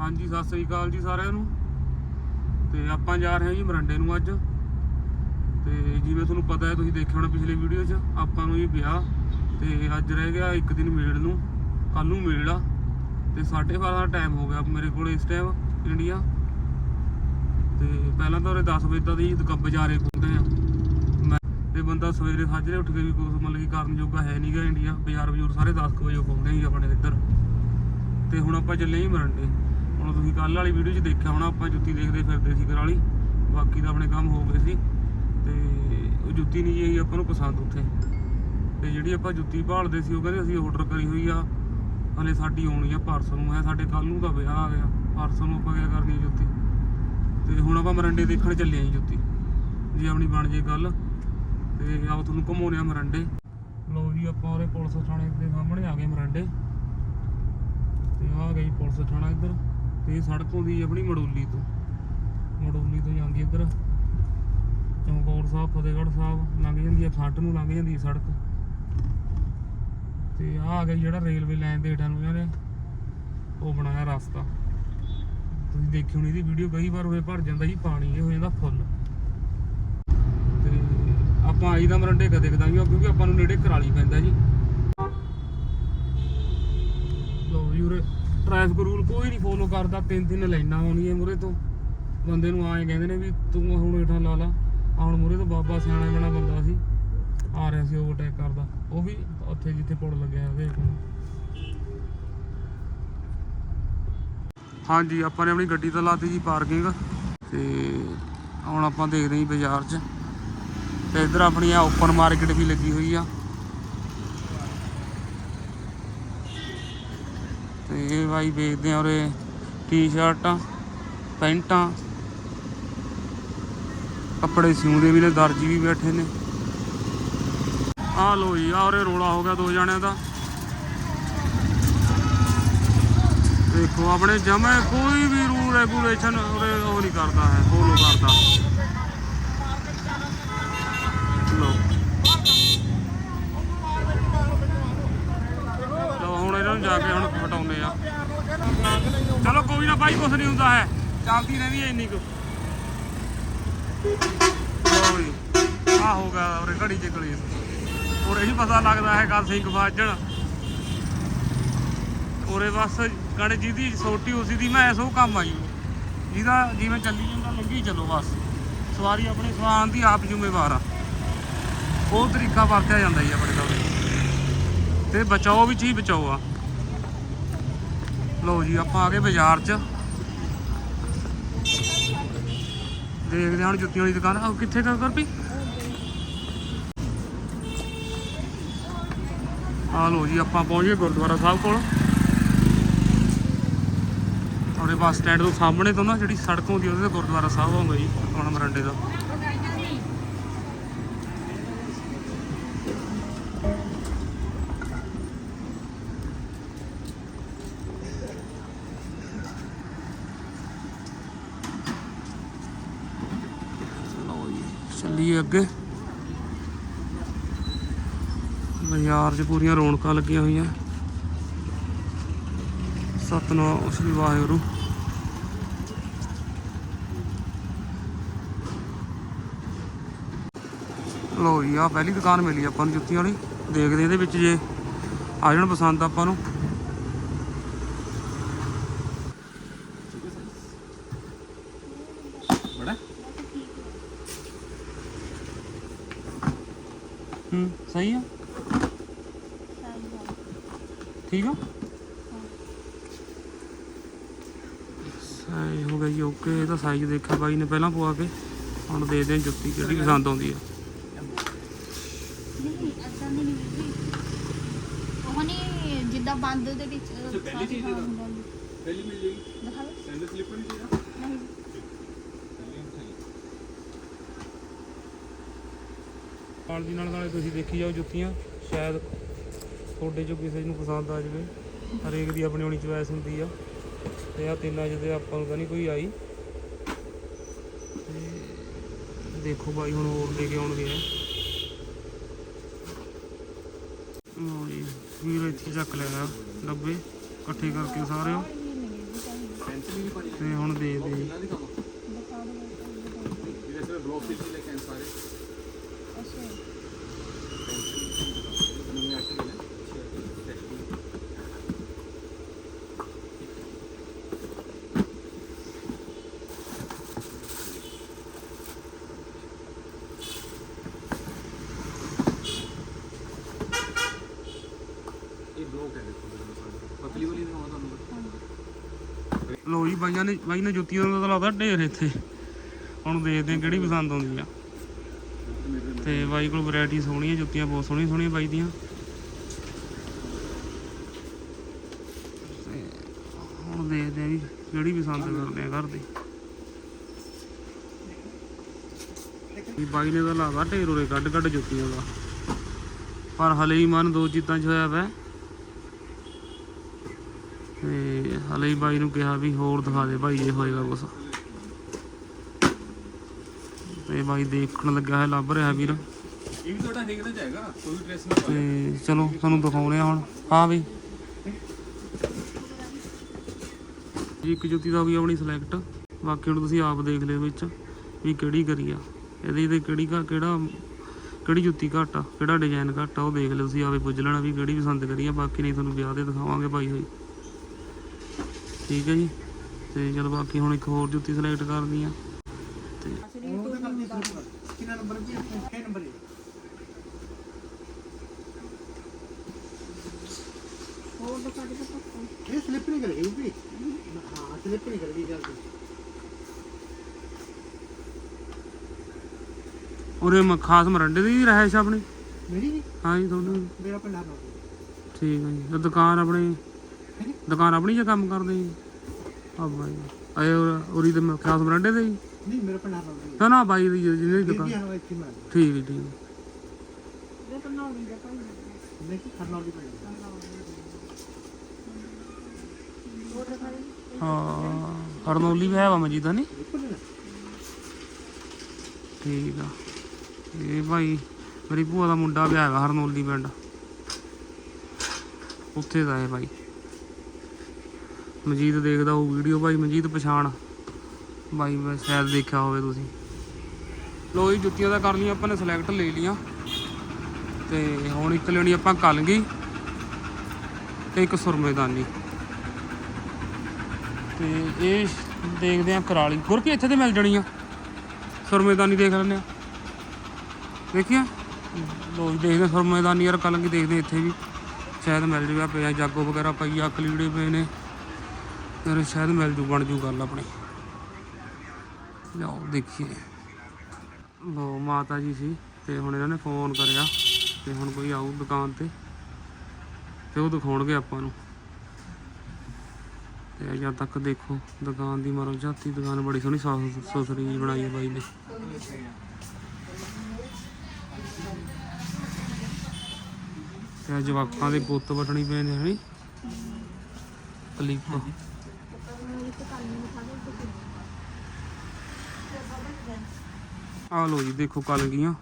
ਹਾਂਜੀ, ਸਤਿ ਸ੍ਰੀ ਅਕਾਲ ਜੀ ਸਾਰਿਆਂ ਨੂੰ। ਤੇ ਆਪਾਂ ਜਾ ਰਹੇ ਹਾਂ ਜੀ ਮਰੰਡੇ ਨੂੰ ਅੱਜ। ਤੇ ਜਿਵੇਂ ਤੁਹਾਨੂੰ ਪਤਾ ਹੈ, ਤੁਸੀਂ ਦੇਖਿਆ ਹੋਣਾ ਪਿਛਲੇ ਵੀਡੀਓ 'ਚ, ਆਪਾਂ ਨੂੰ ਜੀ ਵਿਆਹ। ਤੇ ਅੱਜ ਰਹਿ ਗਿਆ ਇੱਕ ਦਿਨ ਮੇਲ ਨੂੰ ਕੱਲ ਨੂੰ ਮੇਲ ਆ। ਤੇ 12:30 ਦਾ ਟਾਈਮ ਹੋ ਗਿਆ ਮੇਰੇ ਕੋਲ ਇਸ ਟਾਈਮ ਇੰਡੀਆ। ਤੇ ਪਹਿਲਾਂ ਤਾਂ ਉਰੇ 10 ਵਜੇ ਤੱਕ ਦੀ ਦੁਕਾਨ ਬਾਜ਼ਾਰੇ ਖੁੱਲਦੇ ਆ। ਮੈਂ ਤੇ ਬੰਦਾ ਸਵੇਰੇ ਸਾਜਰੇ ਉੱਠ ਕੇ ਵੀ ਕੁਛ ਮਤਲਬ ਕਿ ਕਰਨ ਜੋਗਾ ਹੈ ਨਹੀਂਗਾ ਇੰਡੀਆ। ਬਾਜ਼ਾਰ ਬਜ਼ੂਰ ਸਾਰੇ 10 ਕੁ ਵਜੇ ਖੁੱਲਦੇ ਹੀ ਆਪਣੇ ਇੱਧਰ। ਤੇ ਹੁਣ ਆਪਾਂ ਚੱਲੇ ਹੀ ਮਰੰਡੇ। ਹੁਣ ਤੁਸੀਂ ਕੱਲ ਵਾਲੀ ਵੀਡੀਓ 'ਚ ਦੇਖਿਆ ਹੋਣਾ, ਆਪਾਂ ਜੁੱਤੀ ਦੇਖਦੇ ਫਿਰਦੇ ਸੀ ਕਰਾਲੀ ਬਾਕੀ ਤਾਂ ਆਪਣੇ ਕੰਮ ਹੋ ਗਏ ਸੀ। ਤੇ ਉਹ ਜੁੱਤੀ ਨਹੀਂ ਜੀ ਆਪਾਂ ਨੂੰ ਪਸੰਦ ਉੱਥੇ। ਤੇ ਜਿਹੜੀ ਆਪਾਂ ਜੁੱਤੀ ਭਾਲਦੇ ਸੀ, ਉਹ ਕਹਿੰਦੇ ਅਸੀਂ ਆਰਡਰ ਕਰੀ ਹੋਈ ਆ। ਹਲੇ ਸਾਡੀ ਆਉਣੀ ਆ ਪਰਸੋਂ ਨੂੰ। ਹੈ ਸਾਡੇ ਕੱਲ ਨੂੰ ਦਾ ਵਿਆਹ ਆ ਗਿਆ। ਪਰਸੋਂ ਨੂੰ ਆਪਾਂ ਕਿਆ ਕਰਨੀ ਆ ਜੁੱਤੀ? ਤੇ ਹੁਣ ਆਪਾਂ ਮਰੰਡੇ ਦੇਖਣ ਚੱਲੇ ਆਂ ਜੀ ਜੁੱਤੀ। ਜੇ ਆਪਣੀ ਬਣ ਜੇ ਗੱਲ ਤੇ ਆਪ ਤੁਹਾਨੂੰ ਘੁਮਾਉਣੇ ਆ ਮਰੰਡੇ। ਲੋ ਜੀ, ਆਪਾਂ ਉਹਰੇ ਪੁਲਿਸ ਥਾਣੇ ਦੇ ਸਾਹਮਣੇ ਆ ਗਏ ਮਰੰਡੇ। ਤੇ ਆ ਗਈ ਪੁਲਿਸ ਥਾਣਾ ਇੱਧਰ। ਤੇ ਇਹ ਸੜਕ ਆਉਂਦੀ ਆਪਣੀ ਮੜੋਲੀ ਤੋਂ। ਮੜੋਲੀ ਤੋਂ ਜਾਂਦੀ ਇੱਧਰ। ਚਮਕੌਰ ਸਾਹਿਬ, ਫਤਿਹਗੜ੍ਹ ਸਾਹਿਬ, ਲੰਘ ਜਾਂਦੀ ਹੈ ਖੱਟ ਨੂੰ ਲੰਘ ਜਾਂਦੀ ਹੈ ਸੜਕ। ਤੇ ਆ ਆ ਗਿਆ ਜਿਹੜਾ ਰੇਲਵੇ ਲਾਈਨ ਦੇ ਹੇਠਾਂ ਨੂੰ ਇਹਨਾਂ ਨੇ ਉਹ ਬਣਾਇਆ ਰਸਤਾ। ਤੁਸੀਂ ਦੇਖੀ ਹੋਣੀ ਇਹਦੀ ਵੀਡੀਓ, ਕਈ ਵਾਰ ਹੋਏ ਭਰ ਜਾਂਦਾ ਜੀ, ਪਾਣੀ ਇਹ ਹੋ ਜਾਂਦਾ ਫੁੱਲ। ਤੇ ਆਪਾਂ ਆਈ ਦਾ ਮਰੰਡੇ ਕਦੇ ਕਦਾਈਓ, ਕਿਉਂਕਿ ਆਪਾਂ ਨੂੰ ਨੇੜੇ ਕਰਾਲੀ ਪੈਂਦਾ ਜੀ। ਟ੍ਰੈਫਿਕ ਰੂਲ ਕੋਈ ਨਹੀਂ ਫੋਲੋ ਕਰਦਾ, ਤਿੰਨ ਤਿੰਨ ਲਾਈਨਾਂ ਆਉਣੀਆਂ ਮੁਰੇ ਤੋਂ। ਬੰਦੇ ਨੂੰ ਆਏ ਕਹਿੰਦੇ ਨੇ ਵੀ ਤੂੰ ਹੁਣ ਹੇਠਾਂ ਲਾ ਲਾ। ਹੁਣ ਮੁਰੇ ਤੋਂ ਬਾਬਾ ਸਿਆਣਾ ਬਣਾ ਬੰਦਾ ਸੀ। ਆ ਰਿਹਾ ਸੀ ਓਵਰਟੇਕ ਕਰਦਾ। ਉਹ ਵੀ ਉੱਥੇ ਜਿੱਥੇ ਪੁਲ ਲੱਗਿਆ ਉਹਦੇ ਕੋਲ ਹਾਂਜੀ, ਆਪਾਂ ਨੇ ਆਪਣੀ ਗੱਡੀ ਤਾਂ ਲਾਤੀ ਜੀ ਪਾਰਕਿੰਗ ਤੇ ਹੁਣ ਆਪਾਂ ਦੇਖਦੇ ਹਾਂ ਬਾਜ਼ਾਰ 'ਚ। ਤੇ ਇੱਧਰ ਆਪਣੀ ਆ ਓਪਨ ਮਾਰਕੀਟ ਵੀ ਲੱਗੀ ਹੋਈ ਆ। ਤੇ ਇਹ ਬਾਈ ਵੇਚਦੇ ਆ ਉਰੇ ਟੀ-ਸ਼ਰਟਾਂ, ਪੈਂਟਾਂ। ਕੱਪੜੇ ਸਿਉਂਦੇ ਵੀ ਨੇ, ਦਰਜੀ ਵੀ ਬੈਠੇ ਨੇ। ਆ ਲੋ ਜੀ ਆ ਉਰੇ ਰੋਲਾ ਹੋ ਗਿਆ ਦੋ ਜਣਿਆਂ ਦਾ। ਦੇਖੋ, ਆਪਣੇ ਜਮੇ ਕੋਈ ਵੀ ਰੂਲ ਰੈਗੂਲੇਸ਼ਨ ਉਰੇ ਉਹ ਨਹੀਂ ਕਰਦਾ ਹੈ, ਫੋਲੋ ਕਰਦਾ ਲੋ ਲੋ ਹੁਣ ਇਹਨਾਂ ਨੂੰ ਜਾ ਕੇ ਹੁਣ ਪਟਾਉਂਦੇ ਆ ਚਲੋ ਕੋਈ ਨਾ ਬਾਈ ਕੁਛ ਨਹੀਂ ਹੁੰਦਾ ਹੈ। ਚੱਲਦੀ ਰਹਿੰਦੀ ਹੈ ਇੰਨੀ ਕੁ। ਆ ਹੋ ਗਿਆ ਉਰੇ ਘੜੀ ਚ ਗਲੀ ਉਰੇ ਹੀ ਪਤਾ ਲੱਗਦਾ ਹੈ ਕਦ ਸਿੰਘ ਬਾਜਣ ਉਰੇ ਬਸ ਕਣ ਜਿਹਦੀ ਛੋਟੀ ਉਸੀ ਦੀ ਮੈਂ ਐਸੋ ਕੰਮ ਆਈ। ਜਿਹਦਾ ਜਿਵੇਂ ਚੱਲੀ ਜਾਂਦਾ ਲੰਘੀ ਚੱਲੋ ਬਸ। ਸਵਾਰੀ ਆਪਣੇ ਸਵਾਨ ਦੀ ਆਪ ਜ਼ਿੰਮੇਵਾਰ ਆ। ਉਹ ਤਰੀਕਾ ਵਰਤਿਆ ਜਾਂਦਾ ਜੀ ਆਪਣੇ ਕੋਲ ਤੇ ਬਚਾਓ ਵੀ ਚੀਜ਼ ਬਚਾਓ ਆ। ਲਓ ਜੀ, ਆਪਾਂ ਆ ਗਏ ਬਾਜ਼ਾਰ 'ਚ। ਦੇਖਦੇ ਹਾਂ ਜੁੱਤੀਆਂ ਵਾਲੀ ਦੁਕਾਨ। ਆ ਕਿੱਥੇ ਕਰ ਕਰ ਆ ਲਓ ਜੀ, ਆਪਾਂ ਪਹੁੰਚ ਗਏ ਗੁਰਦੁਆਰਾ ਸਾਹਿਬ ਕੋਲ। ਔਰੇ ਬੱਸ ਸਟੈਂਡ ਤੋਂ ਸਾਹਮਣੇ ਤੋਂ ਨਾ, ਜਿਹੜੀ ਸੜਕ ਹੁੰਦੀ ਉਹਦੇ ਤੇ ਗੁਰਦੁਆਰਾ ਸਾਹਿਬ ਆਉਂਦਾ ਜੀ, ਆਪਣਾ ਮਰੰਡੇ ਦਾ ਲਓ ਜੀ ਚੱਲੀਏ ਅੱਗੇ ਬਾਜ਼ਾਰ 'ਚ ਪੂਰੀਆਂ ਰੌਣਕਾਂ ਲੱਗੀਆਂ ਹੋਈਆਂ। ਸਤਨਾਮ ਸ੍ਰੀ ਵਾਹਿਗੁਰੂ। ਲੋ ਜੀ ਆ ਪਹਿਲੀ ਦੁਕਾਨ ਮਿਲੀ ਆਪਾਂ ਨੂੰ ਜੁੱਤੀਆਂ ਵਾਲੀ। ਦੇਖਦੇ ਇਹਦੇ ਵਿੱਚ ਜੇ ਆ ਜਾਣ ਪਸੰਦ ਆਪਾਂ ਨੂੰ। ਸਹੀ ਆ। ਠੀਕ ਆ ਸਾਈਜ਼ ਹੋ ਗਈ ਓਕੇ ਇਹਦਾ ਸਾਈਜ਼ ਦੇਖਿਆ ਬਾਈ ਨੇ ਪਹਿਲਾਂ ਪਵਾ ਕੇ ਹੁਣ ਦੇਖਦੇ ਹਾਂ ਜੁੱਤੀ ਕਿਹੜੀ ਪਸੰਦ ਆਉਂਦੀ ਆ। ਨਹੀਂ ਏਦਾਂ ਦੀ ਨਹੀਂ ਵੀਰੇ ਉਹ ਨਹੀਂ ਜਿੱਦਾਂ ਬੰਦ ਦੇ ਵਿੱਚ ਪਹਿਲੀ ਚੀਜ਼ ਇਹਦਾ? ਦਿਖਾਓ ਪਹਿਲੀ ਮਿਲ ਜਾਏਗੀ। ਸੈਂਡਲ ਸਲਿੱਪਰ ਨਹੀਂ। ਚਾਹੀਦਾ ਨਹੀਂ ਨਾਲ ਦੀ ਨਾਲ ਨਾਲੇ ਤੁਸੀਂ ਦੇਖੀ ਜਾਓ ਜੁੱਤੀਆਂ ਸ਼ਾਇਦ ਤੁਹਾਡੇ ਚੋਂ ਕਿਸੇ ਨੂੰ ਪਸੰਦ ਆ ਜਾਵੇ, ਹਰੇਕ ਦੀ ਆਪਣੀ ਆਪਣੀ ਚੁਆਇਸ ਹੁੰਦੀ ਆ। ਤੇ ਆ ਤਿੰਨਾਂ ਜਿਹਦੇ ਆਪਾਂ ਨੂੰ ਤਾਂ ਨਹੀਂ ਕੋਈ ਆਈ। ਤੇ ਦੇਖੋ ਬਾਈ, ਹੁਣ ਹੋਰ ਲੈ ਕੇ ਆਉਣਗੇ ਲਓ ਜੀ, ਵੀਰ ਇੱਥੇ ਚੱਕ ਲੈਣਾ ਡੱਬੇ ਇਕੱਠੇ ਕਰਕੇ ਸਾਰੇ ਲੋ ਜੀ ਬਾਈਆਂ ਨੇ ਬਾਈ ਨੇ ਜੁੱਤੀਆਂ ਦਾ ਤਾਂ ਲੱਗਦਾ ਢੇਰ ਇੱਥੇ। ਹੁਣ ਦੇਖਦੇ ਆ ਕਿਹੜੀ ਪਸੰਦ ਆਉਂਦੀ ਆ। ਤੇ ਬਾਈ ਕੋਲ ਵੈਰਾਈਟੀ ਸੋਹਣੀਆਂ ਜੁੱਤੀਆਂ, ਬਹੁਤ ਸੋਹਣੀਆਂ ਸੋਹਣੀਆਂ ਬਾਈ ਦੀਆਂ। ਤੇ ਹੁਣ ਦੇਖਦੇ ਆ ਵੀ ਕਿਹੜੀ ਪਸੰਦ ਕਰਦੇ ਆ ਘਰ ਦੀ। ਵੀ ਬਾਈ ਨੇ ਤਾਂ ਲਾਦਾ ਢੇਰ ਉਰੇ ਕੱਢ ਕੱਢ ਜੁੱਤੀਆਂ ਦਾ। ਪਰ ਹਲੇ ਹੀ ਮਨ ਦੋ ਚੀਤਾਂ 'ਚ ਹੋਇਆ ਵੈ ਤੇ ਹਲੇ ਹੀ ਬਾਈ ਨੂੰ ਕਿਹਾ ਵੀ ਹੋਰ ਦਿਖਾ ਦੇ ਭਾਈ ਜੇ ਹੋਏਗਾ ਕੁਛ। ਤੇ ਬਾਈ ਦੇਖਣ ਲੱਗਾ ਹੈ ਲੱਭ ਰਿਹਾ ਵੀਰ। ਇਹ ਵੀ ਤੁਹਾਡਾ ਦੇਖਣਾ ਚਾਹੀਦਾ ਕੋਈ ਡਰੈਸ ਨਾ ਤੇ ਚਲੋ ਤੁਹਾਨੂੰ ਦਿਖਾਉਣੇ ਆ ਹੁਣ। ਹਾਂ ਵੀ। ਜੀ ਇੱਕ ਜੁੱਤੀ ਦਾ ਵੀ ਆਪਣੀ ਸਿਲੈਕਟ ਬਾਕੀ ਹੁਣ ਤੁਸੀਂ ਆਪ ਦੇਖ ਲਿਓ ਵਿੱਚ ਵੀ ਕਿਹੜੀ ਕਰੀ ਆ। ਇਹਦੇ ਤੇ ਕਿਹੜੀ ਘਾ ਕਿਹੜਾ ਕਿਹੜੀ ਜੁੱਤੀ ਘੱਟ ਆ ਕਿਹੜਾ ਡਿਜ਼ਾਈਨ ਘੱਟ ਆ ਉਹ ਦੇਖ ਲਿਓ ਤੁਸੀਂ ਆਪੇ ਪੁੱਛ ਲੈਣਾ ਵੀ ਕਿਹੜੀ ਪਸੰਦ ਕਰੀ ਆ। ਬਾਕੀ ਨਹੀਂ ਤੁਹਾਨੂੰ ਵਿਆਹ ਦੇ ਦਿਖਾਵਾਂਗੇ ਪਾਈ ਹੋਈ। ਠੀਕ ਹੈ ਜੀ। ਤੇ ਚਲ ਬਾਕੀ ਹੁਣ ਇੱਕ ਹੋਰ ਜੁੱਤੀ ਸਿਲੈਕਟ ਕਰਨੀ ਆ ਤੇ ਕਿੰਨਾ ਨੰਬਰ ਵੀ 6 ਨੰਬਰ ਹੈ ਹੋਰ ਦਿਖਾ ਦੇ ਪੱਕਾ ਇਹ ਸਲਿੱਪ ਨਹੀਂ ਕਰੇਗੀ ਵੀ ਹਾਂ ਸਲਿੱਪ ਨਹੀਂ ਕਰੇਗੀ ਜਲਦੀ ਉਰੇ ਮ- ਖਾਸ ਮਰੰਡੇ ਦੀ ਰਹਿਸ਼ ਆਪਣੀ। ਮੇਰੀ ਹਾਂ ਜੀ ਤੁਹਾਨੂੰ ਮੇਰਾ ਪਿੰਡ ਹਰਨੌਰ ਠੀਕ ਹੈ ਜੀ। ਦੁਕਾਨ ਆਪਣੀ ਦੁਕਾਨ ਆਪਣੀ ਜੇ ਕੰਮ ਕਰਦੇ ਜੀ? ਆ ਬਾਈ ਆਏ ਉਰੀ ਦੇ ਮ- ਖਾਸ ਮਰੰਡੇ ਦੇ ਜੀ? ਨਹੀਂ ਮੇਰਾ ਪਿੰਡ ਹਰਨੌਰ ਨਾ ਨਾ ਬਾਈ ਦੀ ਜਿਹਦੀ ਦੁਕਾਨ ਹਾਂ ਠੀਕ ਹੈ ਠੀਕ ਹੈ। ਹਾਂ ਹਰਨੌਲੀ ਵੀ ਹੈ ਵਾ ਮਜੀਦਾ ਨਹੀਂ ਠੀਕ ਆ। ਇਹ ਭਾਈ ਮੇਰੀ ਭੂਆ ਦਾ ਮੁੰਡਾ ਵਿਆਹ ਹੈਗਾ ਹਰਨੌਲੀ ਪਿੰਡ। ਉੱਥੇ ਦਾ ਹੈ ਭਾਈ ਮਜੀਦ ਦੇਖਦਾ ਉਹ ਵੀਡੀਓ, ਭਾਈ ਮਜੀਦ ਪਛਾਣ। ਭਾਈ ਮੈਂ ਸ਼ਾਇਦ ਦੇਖਿਆ ਹੋਵੇ ਤੁਸੀਂ। ਲੋ ਜੀ, ਜੁੱਤੀਆਂ ਦਾ ਕਰ ਲਈਆਂ, ਆਪਾਂ ਨੇ ਸਿਲੈਕਟ ਲੈ ਲਈਆਂ। ਤੇ ਹੁਣ ਇੱਕ ਲੈਣੀ ਆਪਾਂ ਕਲਗੀ ਤੇ ਇੱਕ ਸੁਰਮੇਦਾਨੀ। ਤੇ ਇਹ ਦੇਖਦੇ ਆ ਕਰਾਲੀ। ਗੁਰਕੀ ਇੱਥੇ ਤੇ ਮਿਲ ਜਾਣੀ ਆ? ਸੁਰਮੇਦਾਨੀ ਦੇਖ ਲੈਂਦੇ ਆ ਦੇਖਿਆ? ਲੋ ਜੀ, ਦੇਖਦੇ ਸੁਰਮੇਦਾਨੀ ਯਾਰ ਕਲਗੀ ਦੇਖਦੇ ਆ ਇੱਥੇ ਵੀ। ਸ਼ਾਇਦ ਮਿਲ ਜੂਗਾ, ਪਿਆ ਜਾਗੋ ਵਗੈਰਾ ਪਈ ਆ ਕਲੀੜੇ ਪਏ ਨੇ। ਯਾਰ ਸ਼ਾਇਦ ਮਿਲ ਜੂ, ਬਣ ਜੂ ਗੱਲ ਆਪਣੀ। ਲਓ, ਦੇਖੀਏ। ਲੋ ਮਾਤਾ ਜੀ ਸੀ ਤੇ ਹੁਣ ਇਹਨਾਂ ਨੇ ਫੋਨ ਕਰਿਆ ਤੇ ਹੁਣ ਕੋਈ ਆਊ ਦੁਕਾਨ ਤੇ ਤੇ ਉਹ ਦਿਖਾਉਣਗੇ ਆਪਾਂ ਨੂੰ। ਤੇ ਜਦ ਤੱਕ ਦੇਖੋ, ਦੁਕਾਨ ਦੀ ਮਾਰੋ ਝਾਤੀ ਦੁਕਾਨ ਬੜੀ ਸੋਹਣੀ ਸਾਫ਼ ਸੁਥਰੀ ਬਣਾਈ ਹੈ ਬਾਈ ਨੇ। ਤੇ ਜਵਾਕਾਂ ਦੇ ਪੁੱਤ ਵਟਣੀ ਪਏ ਨੇ ਹਣੀ ਕਲਿੱਪ। ਆ ਲੋ ਜੀ ਦੇਖੋ ਕਲ ਗਈਆਂ।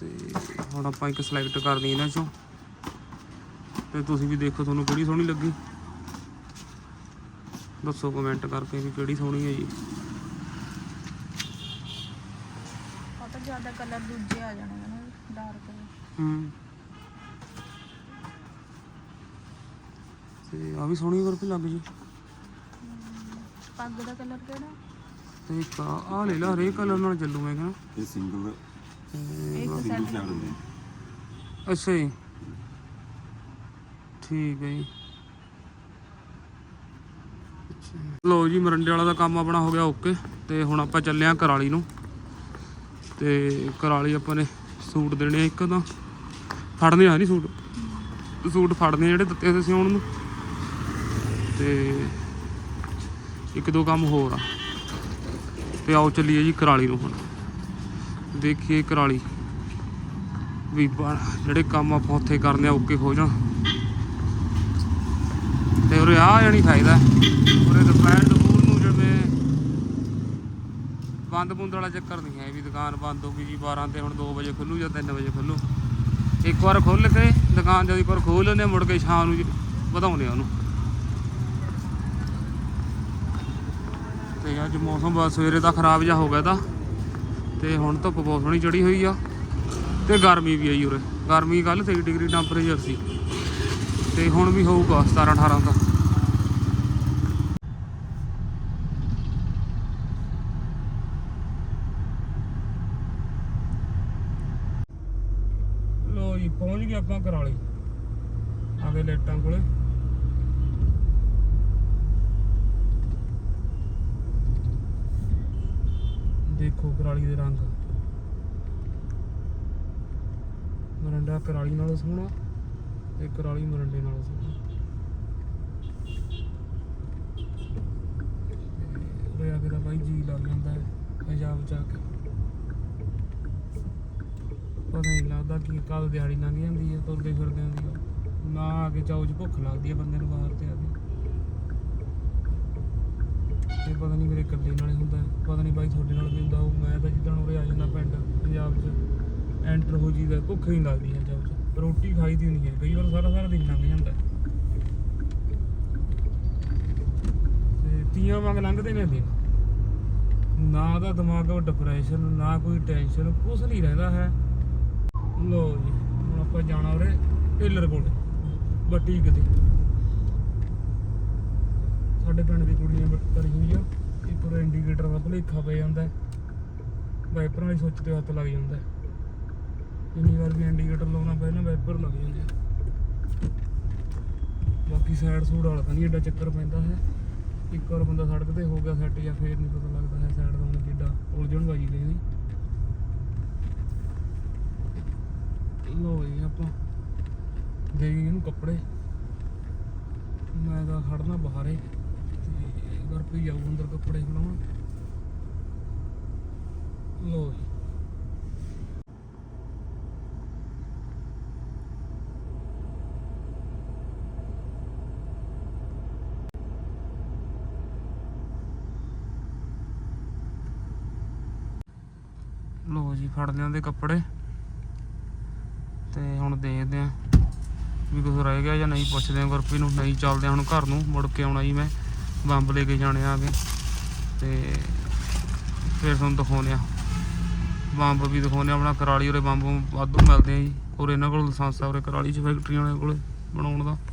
ਤੇ ਹੁਣ ਆਪਾਂ ਇੱਕ ਸਿਲੈਕਟ ਕਰਨੀ ਇਹਨਾਂ ਚੋਂ। ਤੇ ਤੁਸੀਂ ਵੀ ਦੇਖੋ ਤੁਹਾਨੂੰ ਕਿਹੜੀ ਸੋਹਣੀ ਲੱਗੀ। ਦੱਸੋ ਕਮੈਂਟ ਕਰਕੇ ਵੀ ਕਿਹੜੀ ਸੋਹਣੀ ਹੈ ਜੀ। ਉਹ ਤਾਂ ਜ਼ਿਆਦਾ ਕਲਰ ਦੂਜੇ ਆ ਜਾਣੇ ਨੇ ਡਾਰਕ ਹੂੰ। ਤੇ ਆ ਵੀ ਸੋਹਣੀ ਵਰਕ ਲੱਗ ਜੀ। ਪੱਗ ਦਾ ਕਲਰ ਕਿਹੜਾ? ਤੇ ਇੱਕ ਆ ਲੈ ਲਾ ਕਲਰ ਨਾਲ ਚੱਲੂ ਮੈਂ ਕਹਿੰਦਾ ਇਹ ਸਿੰਗਲ ਇੱਕ ਸਿੰਗਲ ਸੈਟ ਫਲੈਟ ਹੁੰਦੇ ਆ। ਅੱਛਾ ਜੀ। ਠੀਕ ਹੈ ਜੀ। ਲੋ ਜੀ ਮਰੰਡੇ ਵਾਲਾ ਦਾ ਕੰਮ ਆਪਣਾ ਹੋ ਗਿਆ ਓਕੇ। ਤੇ ਹੁਣ ਆਪਾਂ ਚੱਲੇ ਆਂ ਕਰਾਲੀ ਨੂੰ। ਤੇ ਕਰਾਲੀ ਆਪਾਂ ਨੇ ਸੂਟ ਦੇਣੇ ਆ ਇੱਕ ਤਾਂ। ਫੜਨੇ ਆ ਨਹੀਂ ਸੂਟ? ਸੂਟ ਫੜਨੇ ਆ ਜਿਹੜੇ ਦਿੱਤੇ ਸੀ ਸਿਉਣ ਨੂੰ। ਤੇ ਇੱਕ ਦੋ ਕੰਮ ਹੋਰ ਆ। ਤੇ ਆਓ ਚੱਲੀਏ ਜੀ ਕਰਾਲੀ ਨੂੰ ਹੁਣ। ਦੇਖੀਏ ਕਰਾਲੀ ਵੀ ਜਿਹੜੇ ਕੰਮ ਆਪਾਂ ਉੱਥੇ ਕਰਨੇ ਆ ਓਕੇ ਹੋ ਜਾਣ। ਤੇ ਉਰੇ ਆ ਜਾਣੀ ਫਾਇਦਾ ਉਰੇ ਦੁਪਹਿਰ ਦਪੂਰ ਨੂੰ ਜਿਵੇਂ ਬੰਦ ਬੁੰਦ ਵਾਲਾ ਚੱਕਰ ਨਹੀਂ ਹੈ ਵੀ ਦੁਕਾਨ ਬੰਦ ਹੋ ਗਈ ਜੀ 12 ਤੇ ਹੁਣ 2 ਵਜੇ ਖੁੱਲੂ ਜਾਂ 3 ਵਜੇ ਖੁੱਲੂ। ਇੱਕ ਵਾਰ ਖੁੱਲ ਕੇ ਦੁਕਾਨ ਜਦ ਇੱਕ ਵਾਰ ਖੋਲ ਲੈਂਦੇ ਆ, ਮੁੜ ਕੇ ਸ਼ਾਮ ਨੂੰ ਜੀ ਵਧਾਉਂਦੇ ਆ ਉਹਨੂੰ। ਤੇ ਅੱਜ ਮੌਸਮ ਬਸ ਸਵੇਰੇ ਦਾ ਖਰਾਬ ਜਿਹਾ ਹੋ ਗਿਆ ਤਾਂ। ਤੇ ਹੁਣ ਧੁੱਪ ਬਹੁਤ ਸੋਹਣੀ ਚੜੀ ਹੋਈ ਆ। ਤੇ ਗਰਮੀ ਵੀ ਆਈ ਉਰੇ। ਗਰਮੀ ਕੱਲ 23 ਡਿਗਰੀ ਟੈਂਪਰੇਚਰ ਸੀ। ਤੇ ਹੁਣ ਵੀ ਹੋਊਗਾ 17 18 ਦਾ ਲੋ ਜੀ, ਪਹੁੰਚ ਗਏ ਆਪਾਂ ਕਰਾਲੀ। ਆ ਲੇਟਾਂ ਕੋਲੇ। ਦੇਖੋ ਕਰਾਲੀ ਦੇ ਰੰਗ। ਮਰੰਡਾ ਕਰਾਲੀ ਨਾਲੋਂ ਸੋਹਣਾ ਤੇ ਕਰਾਲੀ ਮਰੰਡੇ ਨਾਲੋਂ ਸੋਹਣਾ। ਤੇ ਉਰੇ ਆ ਕੇ ਤਾਂ ਬਾਈ ਜੀ ਲੱਗ ਜਾਂਦਾ ਹੈ, ਪੰਜਾਬ ਜਾ ਕੇ। ਪਤਾ ਨਹੀਂ ਲੱਗਦਾ ਕਿ ਕੱਲ ਦਿਹਾੜੀ ਲੰਘ ਜਾਂਦੀ ਹੈ, ਤੁਰਦੇ ਫਿਰਦੇ ਦੀ ਨਾ ਆ ਕੇ ਚਾਉ ਚ ਭੁੱਖ ਲੱਗਦੀ ਹੈ ਬੰਦੇ ਨੂੰ ਬਾਹਰ ਤੇ ਆ ਕੇ। ਇਹ ਪਤਾ ਨਹੀਂ ਮੇਰੇ ਇਕੱਲੇ ਨਾਲ ਹੀ ਹੁੰਦਾ, ਪਤਾ ਨਹੀਂ ਬਾਈ ਤੁਹਾਡੇ ਨਾਲ ਵੀ ਹੁੰਦਾ ਹੋਊ ਮੈਂ ਤਾਂ ਜਿੱਦਣ ਉਰੇ ਆ ਜਾਂਦਾ ਪਿੰਡ, ਪੰਜਾਬ 'ਚ ਐਂਟਰ ਹੋ ਜੀਦਾ ਭੁੱਖ ਨਹੀਂ ਲੱਗਦੀ ਹੈ ਜਦ 'ਚ ਰੋਟੀ ਖਾਈ ਦੀ ਨਹੀਂ ਹੈ, ਕਈ ਵਾਰ ਸਾਰਾ ਸਾਰਾ ਦਿਨ ਲੰਘ ਜਾਂਦਾ। ਤੇ ਤੀਆਂ ਵਾਂਗ ਲੰਘਦੇ ਨੇ ਦਿਨ। ਨਾ ਦਾ ਦਿਮਾਗ ਉਹ ਡਿਪਰੈਸ਼ਨ ਨਾ ਕੋਈ ਟੈਨਸ਼ਨ ਕੁਛ ਨਹੀਂ ਰਹਿੰਦਾ ਹੈ। ਲੋ ਜੀ, ਹੁਣ ਆਪਾਂ ਜਾਣਾ ਉਰੇ ਟੇਲਰ ਕੋਲ ਬੱਟੀ ਕਿਤੇ ਸਾਡੇ ਪਿੰਡ ਦੀ ਕੁੜੀ ਨੇ ਕਰੀ ਹੋਈ ਆ, ਇੱਕ ਉਹ ਇੰਡੀਕੇਟਰ ਦਾ ਭੁਲੇਖਾ ਪੈ ਜਾਂਦਾ ਵਾਈਪਰਾਂ ਵਾਲੀ ਸੁੱਚ ਤੇ ਹੱਥ ਲੱਗ ਜਾਂਦਾ ਹੈ। ਜਿੰਨੀ ਵਾਰ ਵੀ ਇੰਡੀਕੇਟਰ ਲਾਉਣਾ ਪਏ ਨਾ, ਵਾਈਪਰ ਲੱਗ ਜਾਂਦੇ ਆ। ਬਾਕੀ ਸਾਈਡ ਸੂਡ ਵਾਲਾ ਤਾਂ ਨਹੀਂ ਐਡਾ ਚੱਕਰ ਪੈਂਦਾ ਹੈ। ਇੱਕ ਵਾਰ ਬੰਦਾ ਸੜਕ ਤੇ ਹੋ ਗਿਆ ਸੈੱਟ ਜਾਂ ਫੇਰ ਨਹੀਂ ਪਤਾ ਲੱਗਦਾ ਹੈ ਸਾਈਡ ਦਾ ਹੁਣ ਕਿੱਡਾ ਉਲਝਣ ਬਾਜੀ ਗਈ ਨਹੀਂ ਲੋ ਜੀ ਆਪਾਂ ਦੇ ਇਹਨੂੰ ਕੱਪੜੇ। ਮੈਂ ਤਾਂ ਖੜਨਾ ਬਾਹਰ ਤੇ ਗੁਰਪ੍ਰੀਤ ਜਾਊ ਅੰਦਰ ਕੱਪੜੇ ਖਲਾਉਣ। ਲੋ ਜੀ। ਲੋ ਜੀ, ਫੜ ਲਿਆਂਦੇ ਕੱਪੜੇ। ਤੇ ਹੁਣ ਦੇਖਦੇ ਆਂ ਵੀ ਕੁਝ ਰਹਿ ਗਿਆ ਜਾਂ ਨਹੀਂ ਪੁੱਛਦੇ ਆਂ ਗੁਰਪ੍ਰੀਤ ਨੂੰ। ਨਹੀਂ ਚੱਲਦੇ ਹੁਣ ਘਰ ਨੂੰ, ਮੁੜ ਕੇ ਆਉਣਾ ਜੀ ਮੈਂ। ਬੰਬ ਲੈ ਕੇ ਜਾਣੇ ਆ ਕੇ। ਤੇ ਫਿਰ ਤੁਹਾਨੂੰ ਦਿਖਾਉਂਦੇ ਆ। ਬੰਬ ਵੀ ਦਿਖਾਉਂਦੇ ਆ, ਆਪਣਾ ਕਰਾਲੀ ਉਰੇ ਬੰਬ ਵਾਧੂ ਮਿਲਦੇ ਆ ਜੀ। ਔਰ ਇਹਨਾਂ ਕੋਲ ਲਾਇਸੈਂਸ ਆ ਉਰੇ ਕਰਾਲੀ ਚ ਫੈਕਟਰੀਆਂ ਵਾਲਿਆਂ ਕੋਲ ਬਣਾਉਣ ਦਾ।